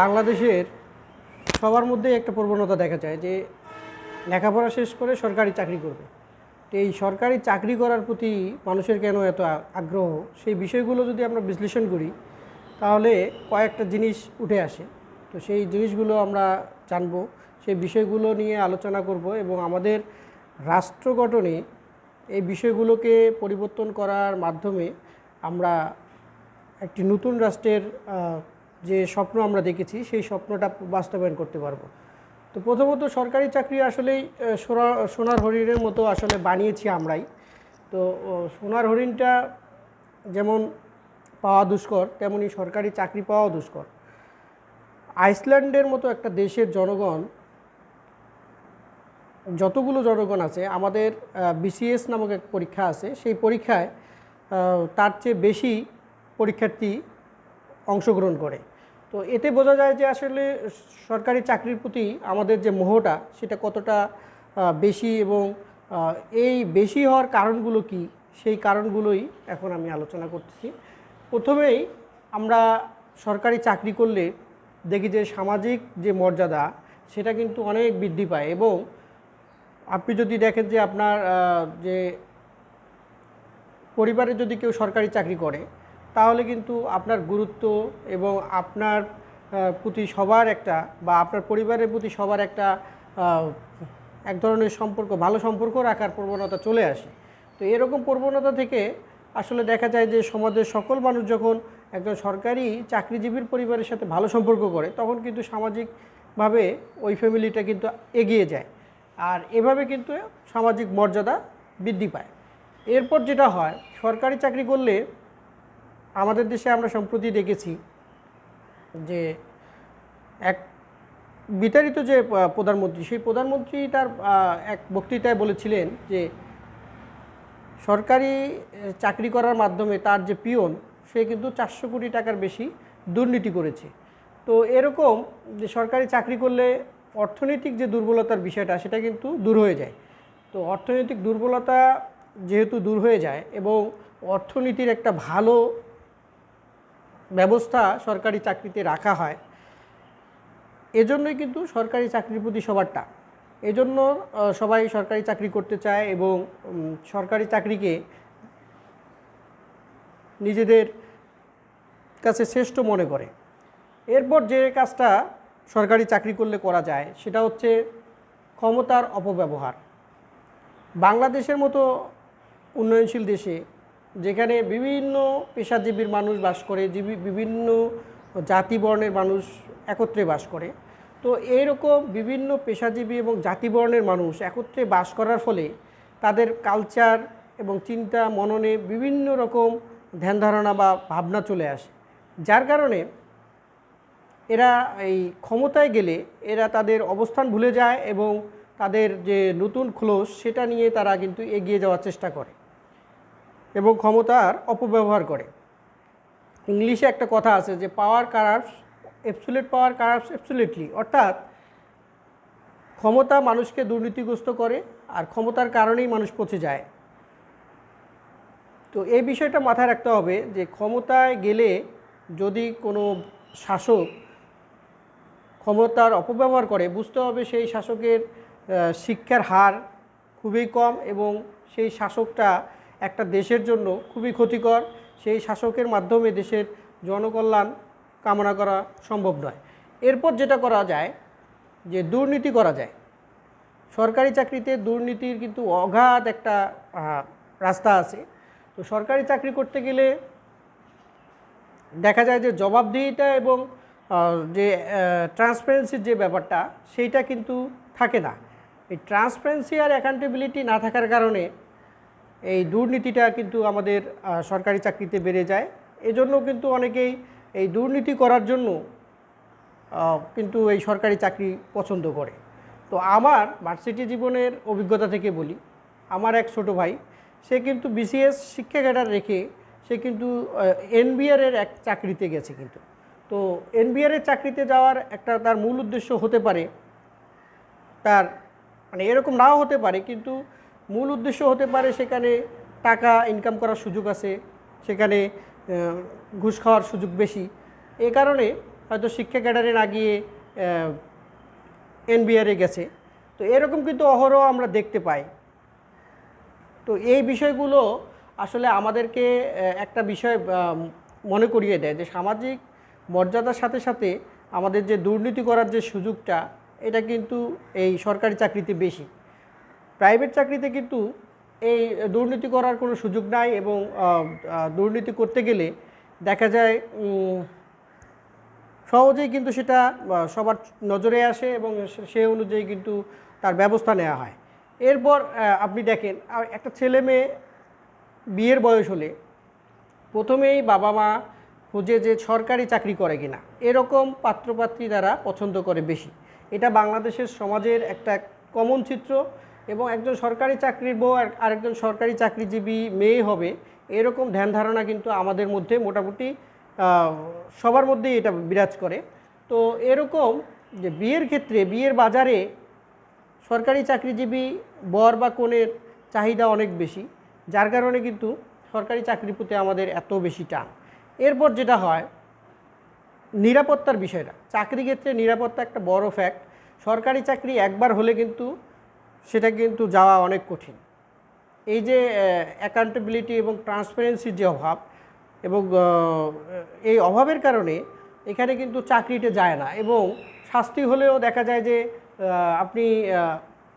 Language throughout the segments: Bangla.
বাংলাদেশের সবার মধ্যেই একটা প্রবণতা দেখা যায় যে লেখাপড়া শেষ করে সরকারি চাকরি করবে। তো এই সরকারি চাকরি করার প্রতি মানুষের কেন এত আগ্রহ? সেই বিষয়গুলো যদি আমরা বিশ্লেষণ করি, তাহলে কয়েকটা জিনিস উঠে আসে। তো সেই জিনিসগুলো আমরা জানব, সেই বিষয়গুলো নিয়ে আলোচনা করব এবং আমাদের রাষ্ট্র গঠনে এই বিষয়গুলোকে পরিবর্তন করার মাধ্যমে আমরা একটি নতুন রাষ্ট্রের যে স্বপ্ন আমরা দেখেছি, সেই স্বপ্নটা বাস্তবায়ন করতে পারব। তো প্রথমত সরকারি চাকরি আসলেই সোনা- সোনার হরিণের মতো আসলে বানিয়েছি আমরাই। তো সোনার হরিণটা যেমন পাওয়া দুষ্কর, তেমনি সরকারি চাকরি পাওয়া দুষ্কর। আইসল্যান্ডের মতো একটা দেশের জনগণ, যতগুলো জনগণ আছে, আমাদের বিসিএস নামক এক পরীক্ষা আছে, সেই পরীক্ষায় তার চেয়ে বেশি পরীক্ষার্থী অংশগ্রহণ করে। তো এতে বোঝা যায় যে আসলে সরকারি চাকরির প্রতি আমাদের যে মোহটা, সেটা কতটা বেশি এবং এই বেশি হওয়ার কারণগুলো কি? সেই কারণগুলোই এখন আমি আলোচনা করতেছি। প্রথমেই আমরা সরকারি চাকরি করলে দেখি যে সামাজিক যে মর্যাদা, সেটা কিন্তু অনেক বৃদ্ধি পায় এবং আপনি যদি দেখেন যে আপনার যে পরিবারে যদি কেউ সরকারি চাকরি করে তাহলে কিন্তু আপনার গুরুত্ব এবং আপনার প্রতি সবার একটা বা আপনার পরিবারের প্রতি সবার একটা এক ধরনের সম্পর্ক, ভালো সম্পর্ক রাখার প্রবণতা চলে আসে। তো এরকম প্রবণতা থেকে আসলে দেখা যায় যে সমাজের সকল মানুষ যখন একজন সরকারি চাকরিজীবীর পরিবারের সাথে ভালো সম্পর্ক করে, তখন কিন্তু সামাজিকভাবে ওই ফ্যামিলিটা কিন্তু এগিয়ে যায়। আর এভাবে কিন্তু সামাজিক মর্যাদা বৃদ্ধি পায়। এরপর যেটা হয়, সরকারি চাকরি করলে আমাদের দেশে আমরা সম্প্রতি দেখেছি যে এক বিতাড়িত যে প্রধানমন্ত্রী, সেই প্রধানমন্ত্রী তার এক বক্তৃতায় বলেছিলেন যে সরকারি চাকরি করার মাধ্যমে তার যে পিয়ন, সে কিন্তু চারশো কোটি টাকার বেশি দুর্নীতি করেছে। তো এরকম যে সরকারি চাকরি করলে অর্থনৈতিক যে দুর্বলতার বিষয়টা, সেটা কিন্তু দূর হয়ে যায়। তো অর্থনৈতিক দুর্বলতা যেহেতু দূর হয়ে যায় এবং অর্থনীতির একটা ভালো ব্যবস্থা সরকারি চাকরিতে রাখা হয়। এজন্যই কিন্তু সরকারি চাকরির প্রতি সবার টান। এজন্য সবাই সরকারি চাকরি করতে চায় এবং সরকারি চাকরিকে নিজেদের কাছে শ্রেষ্ঠ মনে করে। এরপর যে কাজটা সরকারি চাকরি করলে করা যায়, সেটা হচ্ছে ক্ষমতার অপব্যবহার। বাংলাদেশের মতো উন্নয়নশীল দেশে যেখানে বিভিন্ন পেশাজীবীর মানুষ বাস করে বিভিন্ন জাতি বর্ণের মানুষ একত্রে বাস করে। তো এইরকম বিভিন্ন পেশাজীবী এবং জাতিবর্ণের মানুষ একত্রে বাস করার ফলে তাদের কালচার এবং চিন্তা, মননে বিভিন্ন রকম ধ্যান ধারণা বা ভাবনা চলে আসে। যার কারণে এরা এই ক্ষমতায় গেলে এরা তাদের অবস্থান ভুলে যায় এবং তাদের যে নতুন খোলস সেটা নিয়ে তারা কিন্তু এগিয়ে যাওয়ার চেষ্টা করে। এবং ক্ষমতার অপব্যবহার করে। ইংলিশে একটা কথা আছে যে পাওয়ার কারাপস অ্যাবসুলেট পাওয়ার কারাপস অ্যাবসুলেটলি অর্থাৎ ক্ষমতা মানুষকে দুর্নীতিগ্রস্ত করে আর ক্ষমতার কারণেই মানুষ পচে যায়। তো এই বিষয়টা মাথায় রাখতে হবে যে, ক্ষমতায় গেলে যদি কোনো শাসক ক্ষমতার অপব্যবহার করে, বুঝতে হবে সেই শাসকের শিক্ষার হার খুবই কম এবং সেই শাসকটা একটা দেশের জন্য খুবই ক্ষতিকর, সেই শাসকের মাধ্যমে দেশের জনকল্যাণ কামনা করা সম্ভব নয়। এরপর যেটা করা যায়, যে দুর্নীতি করা যায়। সরকারি চাকরিতে দুর্নীতির কিন্তু অগাধ একটা রাস্তা আছে। তো সরকারি চাকরি করতে গেলে দেখা যায় যে জবাবদিহিতা এবং যে ট্রান্সপারেন্সির যে ব্যাপারটা, সেইটা কিন্তু থাকে না। এই ট্রান্সপারেন্সি আর অ্যাকাউন্টেবিলিটি না থাকার কারণে এই দুর্নীতিটা কিন্তু আমাদের সরকারি চাকরিতে বেড়ে যায়। এজন্য কিন্তু অনেকেই এই দুর্নীতি করার জন্য কিন্তু এই সরকারি চাকরি পছন্দ করে। তো আমার ভার্সিটি জীবনের অভিজ্ঞতা থেকে বলি, আমার এক ছোট ভাই, সে কিন্তু বিসিএস শিক্ষা ক্যাডার রেখে সে কিন্তু এনবিআর এর এক চাকরিতে গেছে কিন্তু। তো এনবিআর এর চাকরিতে যাওয়ার একটা তার মূল উদ্দেশ্য হতে পারে, তার মানে এরকম নাও হতে পারে, কিন্তু মূল উদ্দেশ্য হতে পারে সেখানে টাকা ইনকাম করার সুযোগ আছে, সেখানে ঘুষ খাওয়ার সুযোগ বেশি। এ কারণে হয়তো শিক্ষা ক্যাডারে না গিয়ে এনবিআরে গেছে। তো এরকম কিন্তু অহরহ আমরা দেখতে পাই। তো এই বিষয়গুলো আসলে আমাদেরকে একটা বিষয় মনে করিয়ে দেয় যে সামাজিক মর্যাদার সাথে সাথে আমাদের যে দুর্নীতি করার যে সুযোগটা, এটা কিন্তু এই সরকারি চাকরিতে বেশি। প্রাইভেট চাকরিতে কিন্তু এই দুর্নীতি করার কোনো সুযোগ নাই এবং দুর্নীতি করতে গেলে দেখা যায় সহজেই কিন্তু সেটা সবার নজরে আসে এবং সে- অনুযায়ী কিন্তু তার ব্যবস্থা নেওয়া হয়। এরপর আপনি দেখেন একটা ছেলে মেয়ে বিয়ের বয়স হলে প্রথমেই বাবা মা খুঁজে যে সরকারি চাকরি করে কিনা, এরকম পাত্রপাত্রী দ্বারা পছন্দ করে বেশি। এটা বাংলাদেশের সমাজের একটা কমন চিত্র। এবং একজন সরকারি চাকরির বউ আর আরেকজন সরকারি চাকরিজীবী মেয়ে হবে, এরকম ধ্যান ধারণা কিন্তু আমাদের মধ্যে মোটামুটি সবার মধ্যেই এটা বিরাজ করে। তো এরকম যে বিয়ের ক্ষেত্রে, বিয়ের বাজারে সরকারি চাকরিজীবী বর বা কনের চাহিদা অনেক বেশি, যার কারণে কিন্তু সরকারি চাকরির প্রতি আমাদের এত বেশি টান। এরপর যেটা হয়, নিরাপত্তার বিষয়টা। চাকরি ক্ষেত্রে নিরাপত্তা একটা বড় ফ্যাক্ট সরকারি চাকরি একবার হলে কিন্তু সেটা কিন্তু যাওয়া অনেক কঠিন। এই যে অ্যাকাউন্টেবিলিটি এবং ট্রান্সপারেন্সির যে অভাব এবং এই অভাবের কারণে এখানে কিন্তু চাকরিতে যায় না এবং শাস্তি হলেও দেখা যায় যে আপনি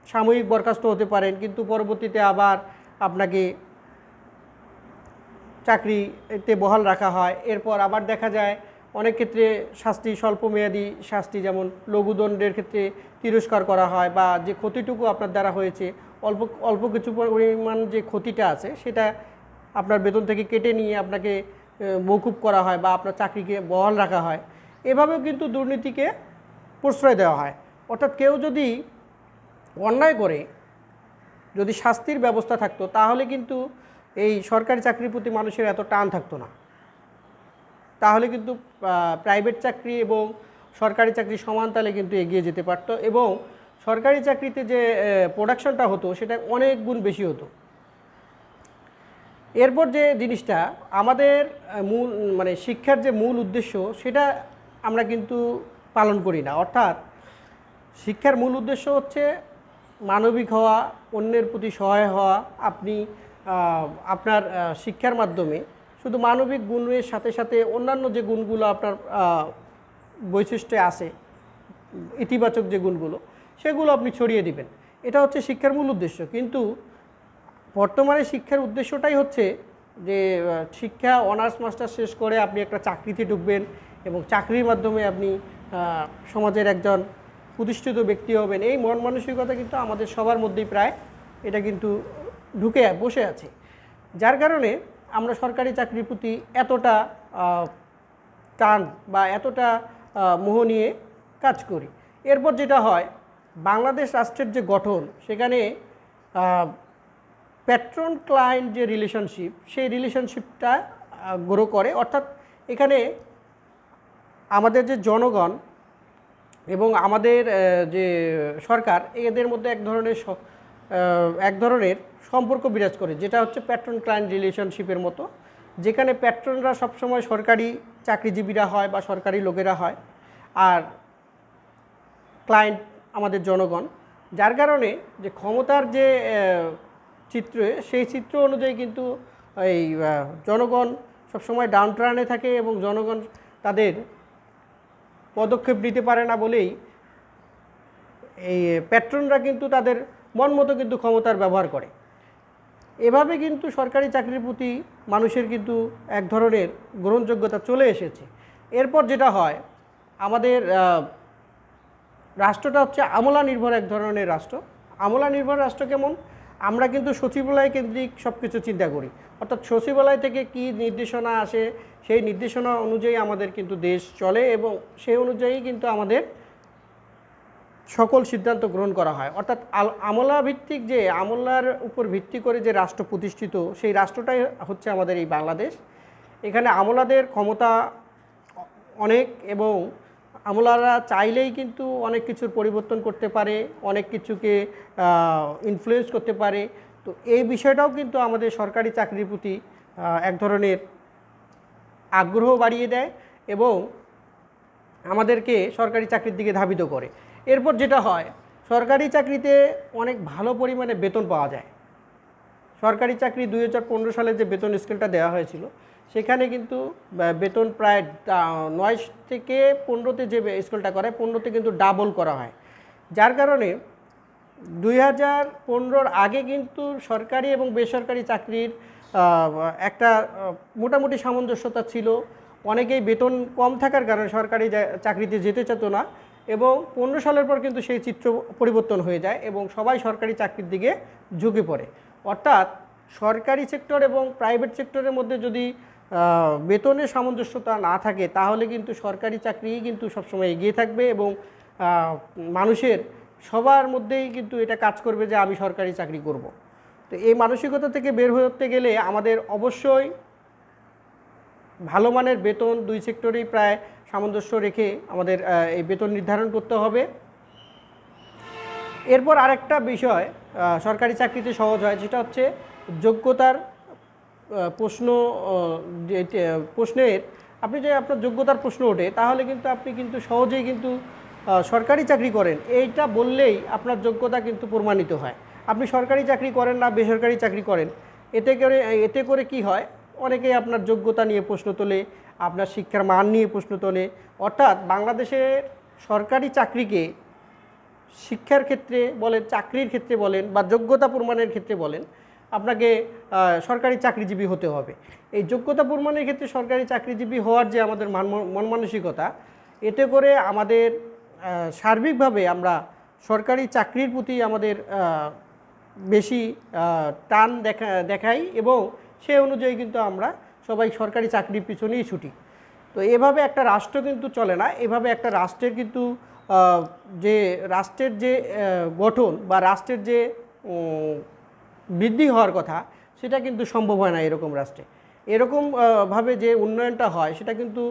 সাময়িক বরখাস্ত হতে পারেন কিন্তু পরবর্তীতে আবার আপনাকে চাকরিতে বহাল রাখা হয়। এরপর আবার দেখা যায় অনেক ক্ষেত্রে শাস্তি, স্বল্পমেয়াদী শাস্তি, যেমন লঘুদণ্ডের ক্ষেত্রে তিরস্কার করা হয় বা যে ক্ষতিটুকু আপনার দ্বারা হয়েছে, অল্প অল্প কিছু পরিমাণ যে ক্ষতিটা আছে, সেটা আপনার বেতন থেকে কেটে নিয়ে আপনাকে মৌকুব করা হয় বা আপনার চাকরিকে বহাল রাখা হয়। এভাবেও কিন্তু দুর্নীতিকে প্রশ্রয় দেওয়া হয়। অর্থাৎ কেউ যদি অন্যায় করে, যদি শাস্তির ব্যবস্থা থাকতো, তাহলে কিন্তু এই সরকারি চাকরির প্রতি মানুষের এত টান থাকতো না। তাহলে কিন্তু প্রাইভেট চাকরি এবং সরকারি চাকরি সমান তালে কিন্তু এগিয়ে যেতে পারতো এবং সরকারি চাকরিতে যে প্রোডাকশনটা হতো সেটা অনেক গুণ বেশি হতো। এরপর যে জিনিসটা, আমাদের মূল মানে শিক্ষার যে মূল উদ্দেশ্য সেটা আমরা কিন্তু পালন করি না। অর্থাৎ শিক্ষার মূল উদ্দেশ্য হচ্ছে মানবিক হওয়া, অন্যের প্রতি সহায় হওয়া। আপনি আপনার শিক্ষার মাধ্যমে শুধু মানবিক গুণের সাথে সাথে অন্যান্য যে গুণগুলো আপনার বৈশিষ্ট্যে আছে, ইতিবাচক যে গুণগুলো, সেগুলো আপনি ছড়িয়ে দিবেন। এটা হচ্ছে শিক্ষার মূল উদ্দেশ্য। কিন্তু বর্তমানে শিক্ষার উদ্দেশ্যটাই হচ্ছে যে শিক্ষা অনার্স মাস্টার শেষ করে আপনি একটা চাকরিতে ঢুকবেন এবং চাকরির মাধ্যমে আপনি সমাজের একজন প্রতিষ্ঠিত ব্যক্তি হবেন। এই মন মানসিকতা কিন্তু আমাদের সবার মধ্যেই প্রায় এটা কিন্তু ঢুকে, বসে আছে। যার কারণে আমরা সরকারি চাকরির প্রতি এতটা টান বা এতটা মোহ নিয়ে কাজ করি। এরপর যেটা হয়, বাংলাদেশ রাষ্ট্রের যে গঠন, সেখানে প্যাট্রন ক্লায়েন্ট যে রিলেশনশিপ সেই রিলেশনশিপটা গ্রো করে। অর্থাৎ এখানে আমাদের যে জনগণ এবং আমাদের যে সরকার, এদের মধ্যে এক ধরনের এক ধরনের সম্পর্ক বিরাজ করে, যেটা হচ্ছে প্যাট্রন ক্লায়েন্ট রিলেশনশিপের মতো, যেখানে প্যাট্রনরা সবসময় সরকারি চাকরিজীবীরা হয় বা সরকারি লোকেরা হয়, আর ক্লায়েন্ট আমাদের জনগণ, যার কারণে যে ক্ষমতার যে চিত্র, সেই চিত্র অনুযায়ী কিন্তু এই জনগণ সবসময় ডাউন ট্রানে থাকে এবং জনগণ তাদের পদক্ষেপ নিতে পারে না বলেই এই প্যাট্রনরা কিন্তু তাদের মন মতো কিন্তু ক্ষমতার ব্যবহার করে। এভাবে কিন্তু সরকারি চাকরির প্রতি মানুষের কিন্তু এক ধরনের গ্রহণযোগ্যতা চলে এসেছে। এরপর যেটা হয়, আমাদের রাষ্ট্রটা হচ্ছে আমলা নির্ভর এক ধরনের রাষ্ট্র। আমলা নির্ভর রাষ্ট্র কেমন? আমরা কিন্তু সচিবালয় কেন্দ্রিক সব কিছু চিন্তা করি। অর্থাৎ সচিবালয় থেকে কি নির্দেশনা আসে, সেই নির্দেশনা অনুযায়ী আমাদের কিন্তু দেশ চলে এবং সেই অনুযায়ী কিন্তু আমাদের সকল সিদ্ধান্ত গ্রহণ করা হয়। অর্থাৎ আমলা ভিত্তিক যে আমলার উপর ভিত্তি করে যে রাষ্ট্র প্রতিষ্ঠিত, সেই রাষ্ট্রটাই হচ্ছে আমাদের এই বাংলাদেশ। এখানে আমলাদের ক্ষমতা অনেক এবং আমলারা চাইলেই কিন্তু অনেক কিছুর পরিবর্তন করতে পারে, অনেক কিছুকে ইনফ্লুয়েন্স করতে পারে। তো এই বিষয়টাও কিন্তু আমাদের সরকারি চাকরির প্রতি এক ধরনের আগ্রহ বাড়িয়ে দেয় এবং আমাদেরকে সরকারি চাকরির দিকে ধাবিত করে। এরপর যেটা হয়, সরকারি চাকরিতে অনেক ভালো পরিমাণে বেতন পাওয়া যায়। সরকারি চাকরি দুই হাজার পনেরো সালে যে বেতন স্কেলটা দেওয়া হয়েছিল, সেখানে কিন্তু বেতন প্রায় নয় থেকে পনেরোতে যে স্কেলটা করে, পনেরোতে কিন্তু ডাবল করা হয়। যার কারণে দুই হাজার পনেরোর আগে কিন্তু সরকারি এবং বেসরকারি চাকরির একটা মোটামুটি সামঞ্জস্যতা ছিল। অনেকেই বেতন কম থাকার কারণে সরকারি চাকরিতে যেতে চেত না। এবং পনেরো সালের পর কিন্তু সেই চিত্র পরিবর্তন হয়ে যায় এবং সবাই সরকারি চাকরির দিকে ঝুঁকে পড়ে। অর্থাৎ সরকারি সেক্টর এবং প্রাইভেট সেক্টরের মধ্যে যদি বেতনের সামঞ্জস্যতা না থাকে, তাহলে কিন্তু সরকারি চাকরিই কিন্তু সবসময় এগিয়ে থাকবে এবং মানুষের সবার মধ্যেই কিন্তু এটা কাজ করবে যে আমি সরকারি চাকরি করব। তো এই মানসিকতা থেকে বের হতে গেলে আমাদের অবশ্যই ভালো মানের বেতন দুই সেক্টরেই প্রায় সামঞ্জস্য রেখে আমাদের এই বেতন নির্ধারণ করতে হবে। এরপর আরেকটা বিষয় সরকারি চাকরিতে সহজ হয়, যেটা হচ্ছে যোগ্যতার প্রশ্ন প্রশ্নের, আপনি যে আপনার যোগ্যতার প্রশ্ন ওঠে, তাহলে কিন্তু আপনি কিন্তু সহজেই কিন্তু সরকারি চাকরি করেন। এইটা বললেই আপনার যোগ্যতা কিন্তু প্রমাণিত হয়। আপনি সরকারি চাকরি করেন না, বেসরকারি চাকরি করেন, এতে করে এতে করে কি হয়? অনেকেই আপনার যোগ্যতা নিয়ে প্রশ্ন তোলে আপনার শিক্ষার মান নিয়ে প্রশ্ন তোলে। অর্থাৎ বাংলাদেশের সরকারি চাকরিকে শিক্ষার ক্ষেত্রে বলেন, চাকরির ক্ষেত্রে বলেন বা যোগ্যতা প্রমাণের ক্ষেত্রে বলেন, আপনাকে সরকারি চাকরিজীবী হতে হবে। এই যোগ্যতা প্রমাণের ক্ষেত্রে সরকারি চাকরিজীবী হওয়ার যে আমাদের মন মানসিকতা, এতে করে আমাদের সার্বিকভাবে আমরা সরকারি চাকরির প্রতি আমাদের বেশি টান দেখা, দেখাই এবং সে অনুযায়ী কিন্তু আমরা সবাই সরকারি চাকরির পিছনেই ছুটি। তো এভাবে একটা রাষ্ট্র কিন্তু চলে না, এভাবে একটা রাষ্ট্রের কিন্তু যে রাষ্ট্রের যে গঠন বা রাষ্ট্রের যে বৃদ্ধি হওয়ার কথা, সেটা কিন্তু সম্ভব হয় না এরকম রাষ্ট্রে। এরকম ভাবে যে উন্নয়নটা হয়, সেটা কিন্তু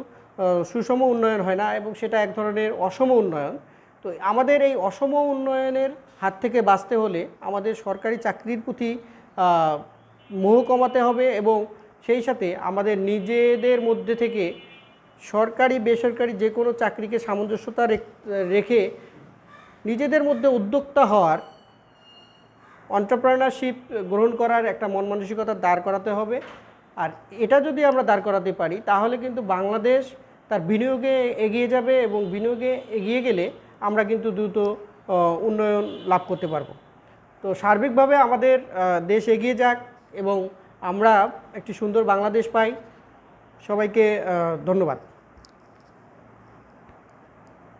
সুষম উন্নয়ন হয় না এবং সেটা এক ধরনের অসম উন্নয়ন। তো আমাদের এই অসম উন্নয়নের হাত থেকে বাঁচতে হলে আমাদের সরকারি চাকরির প্রতি মোহ কমাতে হবে এবং সেই সাথে আমাদের নিজেদের মধ্যে থেকে সরকারি, বেসরকারি যে কোনো চাকরিকে সামঞ্জস্যতা রেখ- নিজেদের মধ্যে উদ্যোক্তা হওয়ার অন্টারপ্রেনারশিপ গ্রহণ করার একটা মন মানসিকতা দাঁড় করাতে হবে। আর এটা যদি আমরা দাঁড় করাতে পারি, তাহলে কিন্তু বাংলাদেশ তার বিনিয়োগে এগিয়ে যাবে এবং বিনিয়োগে এগিয়ে গেলে আমরা কিন্তু দ্রুত উন্নয়ন লাভ করতে পারব। তো সার্বিকভাবে আমাদের দেশ এগিয়ে যাক এবং আমরা একটি সুন্দর বাংলাদেশ পাই। সবাইকে ধন্যবাদ।